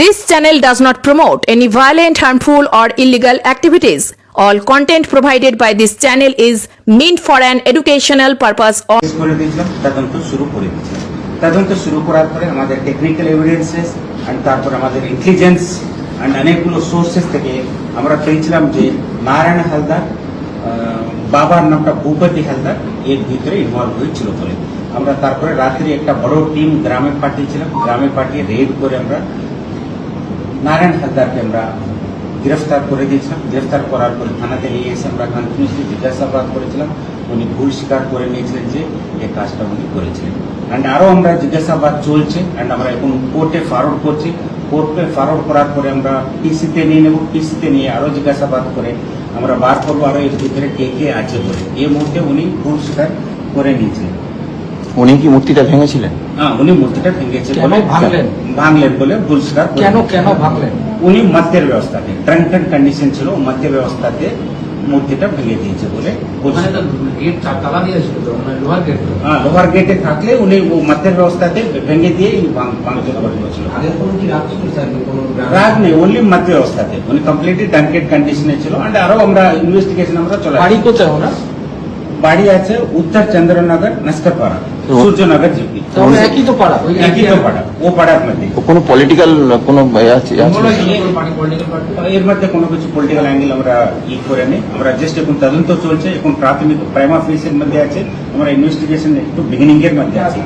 This channel does not promote any violent, harmful, or illegal activities. All content provided by this channel is meant for an educational purpose করে তদন্ত শুরু করার পরে আমাদের technical evidences and তারপর আমাদের intelligence and অনেকগুলো sources থেকে আমরা পেয়েছিলাম যে নারায়ণ হালদার বাবার নামটা ভূপতি হালদার এর ভিতরে ইনভলভ হয়েছিল বলে। আমরা তারপরে রাত্রি একটা বড় টিম গ্রামে পাঠিয়েছিলাম। গ্রামে পাঠিয়ে রেড করে আমরা নারায়ণ হালদারকে আমরা গ্রেফতার করে দিয়েছিলাম গ্রেফতার করার পরে থানাতে নিয়ে এসে আমরা কন্টিনিউসলি জিজ্ঞাসাবাদ করেছিলাম। উনি ভুল স্বীকার করে নিয়েছিলেন যে এই কাজটা উনি করেছিলেন। অ্যান্ড আরও আমরা জিজ্ঞাসাবাদ চলছে অ্যান্ড আমরা এখন কোর্টে ফরওয়ার্ড করছি। কোর্টে ফরওয়ার্ড করার পরে আমরা পিসিতে নিয়ে নেব। পিসিতে নিয়ে আরও জিজ্ঞাসাবাদ করে আমরা বার করব। আরও এর ভিতরে কে কে আছে বলে। এই মুহূর্তে উনি ভুল স্বীকার করে নিয়েছিলেন। উনি কি মূর্তিটা ভেঙেছিলেন? হ্যাঁ উনি মূর্তিটা ভেঙেছে কেন ভাঙলেন? ভাঙলেন বলে ভুল স্বীকার কেন কেন ভাবলেন উনি মধ্যের ব্যবস্থাতে কন্ডিশন ছিল মধ্য ব্যবস্থাতে মূর্তিটা ভেঙে দিয়েছে বলে গেট তালা দিয়েছিল মানে লোহার গেট হ্যাঁ লোহার গেটে থাকলে উনি মধ্যের ব্যবস্থাতে ভেঙে দিয়ে ভাঙচুর করে দিয়েছিল। রাগ নেই মধ্য ব্যবস্থাতে। উনি কমপ্লিটলি কন্ডিশনে ছিল অ্যান্ড আরও আমরা ইনভেস্টিগেশন আমরা চলে বাড়ি কোথায় ওনার? বাড়ি আছে উত্তর চন্দ্রনগর নস্করপাড়া সূর্যনগর জিপি। একই তো পাড়া একই তো পাড়া ও পাড়ার মধ্যে। ও কোনো পলিটিক্যাল কোনো আছে পার্টি এর মধ্যে কোনো কিছু পলিটিক্যাল অ্যাঙ্গেল আমরা ই করে নেই। আমরা জাস্ট এখন তদন্ত চলছে এখন প্রাথমিক প্রাইমা ফেসের মধ্যে আছে। আমরা ইনভেস্টিগেশন একটু বিগিনিং এর মধ্যে আছে।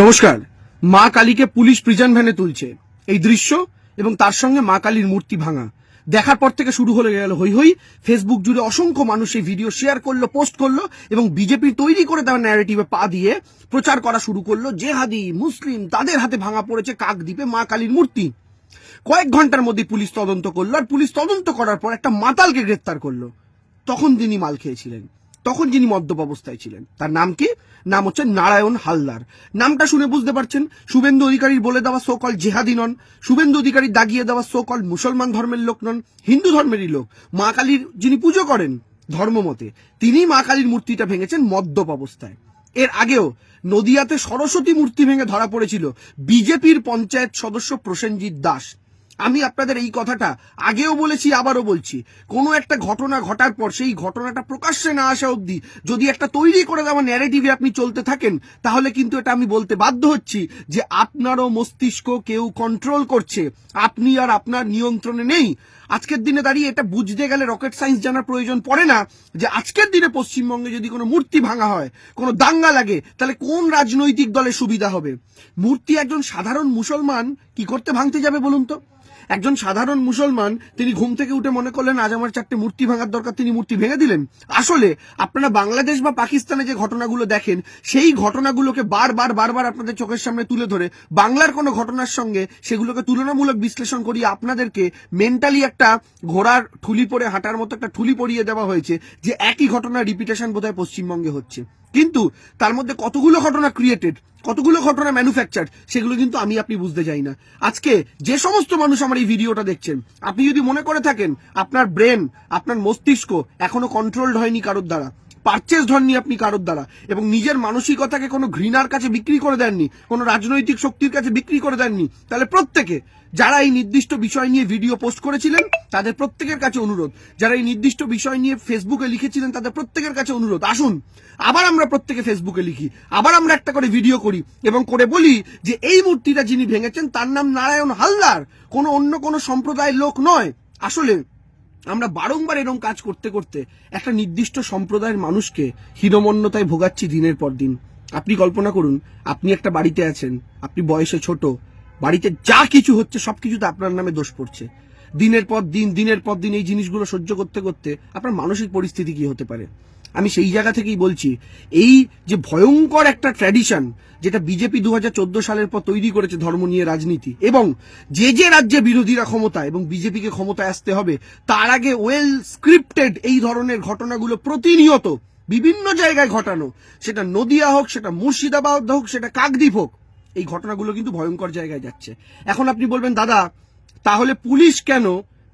নমস্কার। মা কালীকে পুলিশ প্রিজন ভ্যানে তুলছে। এই দৃশ্য এবং তার সঙ্গে মা কালীর মূর্তি ভাঙা। দেখার পর থেকে শুরু হয়ে গেল হই হই। ফেসবুক জুড়ে অসংখ্য মানুষ এই ভিডিও শেয়ার করল পোস্ট করল এবং বিজেপি তৈরি করে তার ন্যারেটিভে পা দিয়ে প্রচার করা শুরু করল। জেহাদি, মুসলিম, তাদের হাতে ভাঙা পড়েছে কাকদ্বীপে মা কালীর মূর্তি। কয়েক ঘণ্টার মধ্যে পুলিশ তদন্ত করল আর পুলিশ তদন্ত করার পর একটা মাতালকে গ্রেপ্তার করল। তখন তিনি মাল খেয়েছিলেন। তখন যিনি মদ্যপ অবস্থায় ছিলেন, তার নাম কি? নাম হচ্ছে নারায়ণ হালদার। নামটা শুনে বুঝতে পারছেন, শুভেন্দু অধিকারীর বলে দেওয়া সোকল জেহাদি নন, শুভেন্দু অধিকারীর দাগিয়ে দেওয়া সোকল মুসলমান ধর্মের লোক নন, হিন্দু ধর্মেরই লোক। মা কালীর যিনি পুজো করেন ধর্মমতে তিনি মা কালীর মূর্তিটা ভেঙেছেন মদ্যপ অবস্থায়। এর আগেও নদিয়াতে সরস্বতী মূর্তি ভেঙে ধরা পড়েছিল বিজেপির পঞ্চায়েত সদস্য প্রসেনজিৎ দাস। আমি আপনাদের এই কথাটা আগেও বলেছি, আবারও বলছি। কোনো একটা ঘটনা ঘটার পর সেই ঘটনাটা প্রকাশ্যে না আসা অবধি যদি একটা তৈরি করে দেওয়া ন্যারেটিভে আপনি চলতে থাকেন, তাহলে কিন্তু এটা আমি বলতে বাধ্য হচ্ছি যে আপনারও মস্তিষ্ক কেউ কন্ট্রোল করছে। আপনি আর আপনার নিয়ন্ত্রণে নেই। আজকের দিনে দাঁড়িয়ে এটা বুঝতে গেলে রকেট সায়েন্স জানার প্রয়োজন পড়ে না যে আজকের দিনে পশ্চিমবঙ্গে যদি কোনো মূর্তি ভাঙা হয়, কোনো দাঙ্গা লাগে, তাহলে কোন রাজনৈতিক দলের সুবিধা হবে? মূর্তি একজন সাধারণ মুসলমান কি করতে ভাঙতে যাবে বলুন তো? একজন সাধারণ মুসলমান, তিনি ঘুম থেকে উঠে মনে করলেন, আজ আমার চারটে মূর্তি ভাঙার দরকার, তিনি মূর্তি ভেঙে দিলেন। আসলে আপনারা বাংলাদেশ বা পাকিস্তানে যে ঘটনাগুলো দেখেন, সেই ঘটনাগুলোকে বারবার বারবার আপনাদের চোখের সামনে তুলে ধরে, বাংলার কোনো ঘটনার সঙ্গে সেগুলোকে তুলনামূলক বিশ্লেষণ করিয়ে আপনাদেরকে মেন্টালি একটা ঘোড়ার ঠুলি পরে হাঁটার মতো একটা ঠুলি পরিয়ে দেওয়া হয়েছে, যে একই ঘটনা রিপিটেশন বোধহয় পশ্চিমবঙ্গে হচ্ছে। কিন্তু তার মধ্যে কতগুলো ঘটনা ক্রিয়েটেড কতগুলো ঘটনা ম্যানুফ্যাকচার সেগুলো কিন্তু আমি আপনি বুঝতে চাই না। আজকে যে সমস্ত মানুষ আমার এই ভিডিওটা দেখছেন, আপনি যদি মনে করে থাকেন, আপনার ব্রেন আপনার মস্তিষ্ক এখনও কন্ট্রোলড হয়নি কারোর দ্বারা। পারচেস হননি আপনি কারোর দ্বারা। এবং নিজের মানসিকতাকে কোনো ঘৃণার কাছে বিক্রি করে দেননি, কোনো রাজনৈতিক শক্তির কাছে বিক্রি করে দেননি, তাহলে প্রত্যেকে যারা এই নির্দিষ্ট বিষয় নিয়ে ভিডিও পোস্ট করেছিলেন, তাদের প্রত্যেকের কাছে অনুরোধ। যারা এই নির্দিষ্ট বিষয় নিয়ে ফেসবুকে লিখেছিলেন, তাদের প্রত্যেকের কাছে অনুরোধ। আসুন, আবার আমরা প্রত্যেকে ফেসবুকে লিখি, আবার আমরা একটা করে ভিডিও করি এবং করে বলি যে এই মূর্তিটা যিনি ভেঙেছেন, তার নাম নারায়ণ হালদার। কোনো অন্য কোনো সম্প্রদায়ের লোক নয়। আসলে আমরা বারংবার এরম কাজ করতে করতে একটা নির্দিষ্ট সম্প্রদায়ের মানুষকে হীনমন্যতায় ভোগাচ্ছি দিনের পর দিন। আপনি কল্পনা করুন, আপনি একটা বাড়িতে আছেন, আপনি বয়সে ছোট, বাড়িতে যা কিছু হচ্ছে, সব কিছুতে আপনার নামে দোষ পড়ছে। দিনের পর দিন, দিনের পর দিন এই জিনিসগুলো সহ্য করতে করতে আপনার মানসিক পরিস্থিতি কি হতে পারে? আমি সেই জায়গা থেকেই বলছি, এই যে ভয়ঙ্কর একটা ট্র্যাডিশন যেটা বিজেপি দু হাজার চোদ্দ সালের পর তৈরি করেছে ধর্ম নিয়ে রাজনীতি, এবং যে যে রাজ্যে বিরোধীরা ক্ষমতা এবং বিজেপিকে ক্ষমতায় আসতে হবে, তার আগে ওয়েল স্ক্রিপ্টেড এই ধরনের ঘটনাগুলো প্রতিনিয়ত বিভিন্ন জায়গায় ঘটানো, সেটা নদিয়া হোক, সেটা মুর্শিদাবাদ হোক, সেটা কাকদ্বীপ হোক, এই ঘটনাগুলো কিন্তু ভয়ঙ্কর জায়গায় যাচ্ছে। এখন আপনি বলবেন, দাদা, তাহলে পুলিশ কেন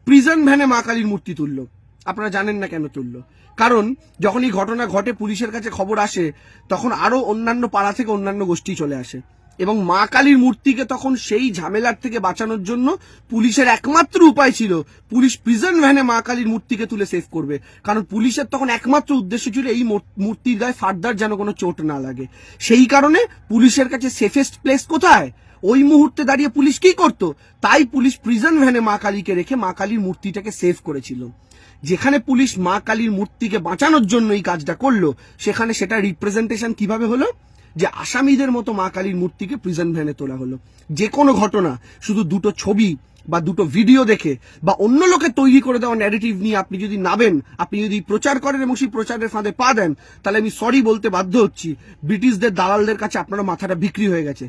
প্রিজন ভ্যানে মা কালীর মূর্তি তুললো? আপনারা জানেন না কেন তুললো। কারণ যখন এই ঘটনা ঘটে, পুলিশের কাছে খবর আসে, তখন আরও অন্যান্য পাড়া থেকে অন্যান্য গোষ্ঠী চলে আসে। এবং মা কালীর মূর্তিকে তখন সেই ঝামেলার থেকে বাঁচানোর জন্য পুলিশের একমাত্র উপায় ছিল, পুলিশ প্রিজন ভ্যানে মা কালীর মূর্তিকে তুলে সেভ করবে। কারণ পুলিশের তখন একমাত্র উদ্দেশ্য ছিল এই মূর্তির গায়ে ফার্দার যেন কোনো চোট না লাগে। সেই কারণে পুলিশের কাছে সেফেস্ট প্লেস কোথায়? ওই মুহূর্তে দাঁড়িয়ে পুলিশ কি করত? তাই পুলিশ প্রিজন ভ্যানে মা কালীকে রেখে মা কালীর মূর্তিটাকে সেভ করেছিল। যেখানে পুলিশ মা কালীর মূর্তিকে বাঁচানোর জন্য এই কাজটা করল, সেখানে সেটা রিপ্রেজেন্টেশন কীভাবে হলো? যে আসামিদের মতো মা কালীর মূর্তিকে প্রিজন ভ্যানে তোলা হলো। যে কোনো ঘটনা, শুধু দুটো ছবি বা দুটো ভিডিও দেখে বা অন্য লোকে তৈরি করে দেওয়া ন্যারেটিভ নিয়ে আপনি যদি নাবেন, আপনি যদি প্রচার করেন এবং সেই প্রচারের ফাঁদে পা দেন, তাহলে আমি সরি বলতে বাধ্য হচ্ছি। ব্রিটিশদের দালালদের কাছে আপনার মাথাটা বিক্রি হয়ে গেছে।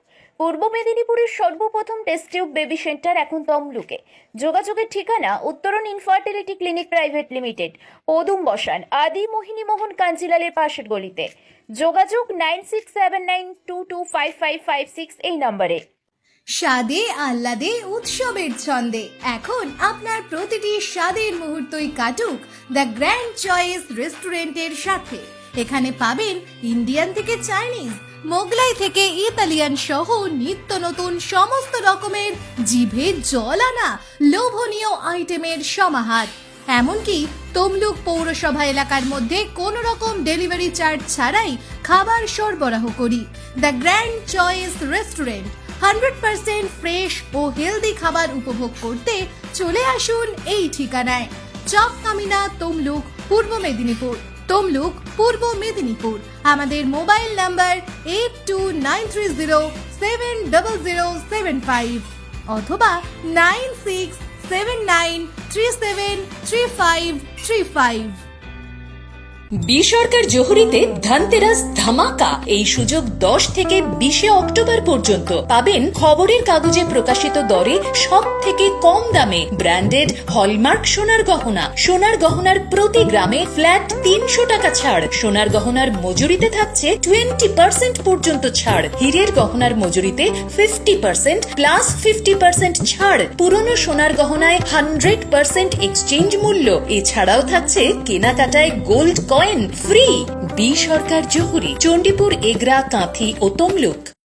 পূর্ব মেদিনীপুরের সর্বপ্রথম টেস্ট টিউব বেবি সেন্টার এখন তমলুকে। যোগাযোগের ঠিকানা উত্তরণ ইনফার্টিলিটি ক্লিনিক প্রাইভেট লিমিটেড পদুম বসান, আদি মোহিনী মোহন কাঞ্জিলালের পাশের গলিতে। যোগাযোগ nine six seven nine two two five five five six এই নম্বরে। স্বাদে, আহ্লাদে, উৎসবের ছন্দে। এখন আপনার প্রতিটি স্বাদের মুহূর্তই কাটুক দ্য গ্র্যান্ড চয়েস রেস্টুরেন্টের সাথে। এখানে পাবেন ইন্ডিয়ান থেকে চাইনিজ মোগলাই থেকে ইতালিয়ান সহ নিত্য নতুন সমস্ত রকমের জিভে জল আনা লোভনীয় আইটেমের সমাহার। এমনকি তমলুক পৌরসভা এলাকার মধ্যে কোনো রকম ডেলিভারি চার্জ ছাড়াই খাবার সরবরাহ করি। The grand choice restaurant, hundred percent fresh O healthy খাবার উপভোগ করতে চলে আসুন এই ঠিকানায়। চক কামিনা তমলুক, পূর্ব মেদিনীপুর। তমলুক, পূর্ব মেদিনীপুর। আমাদের mobile number eight two nine three zero seven double zero seven five অথবা nine six seven nine three seven three five three five B Sarkar জহুরিতে Dhanteras ধামাকা, এই সুযোগ দশ থেকে বিশে অক্টোবর পর্যন্ত। পাবেন খবরের কাগজে প্রকাশিত দরে সব থেকে কম দামে ব্র্যান্ডেড হলমার্ক সোনার গহনা। সোনার গহনার প্রতি গ্রামে ফ্ল্যাট তিনশো টাকা ছাড়। সোনার গহনার মজুরিতে থাকছে টোয়েন্টি পার্সেন্ট পর্যন্ত ছাড়। হীরের গহনার মজুরিতে fifty percent plus fifty percent ছাড়। পুরনো সোনার গহনায় হান্ড্রেড পার্সেন্ট এক্সচেঞ্জ মূল্য। এছাড়াও থাকছে কেনাকাটায় gold coin free B Sarkar Jahuri Chandipur Egra Kanthi ও তমলুক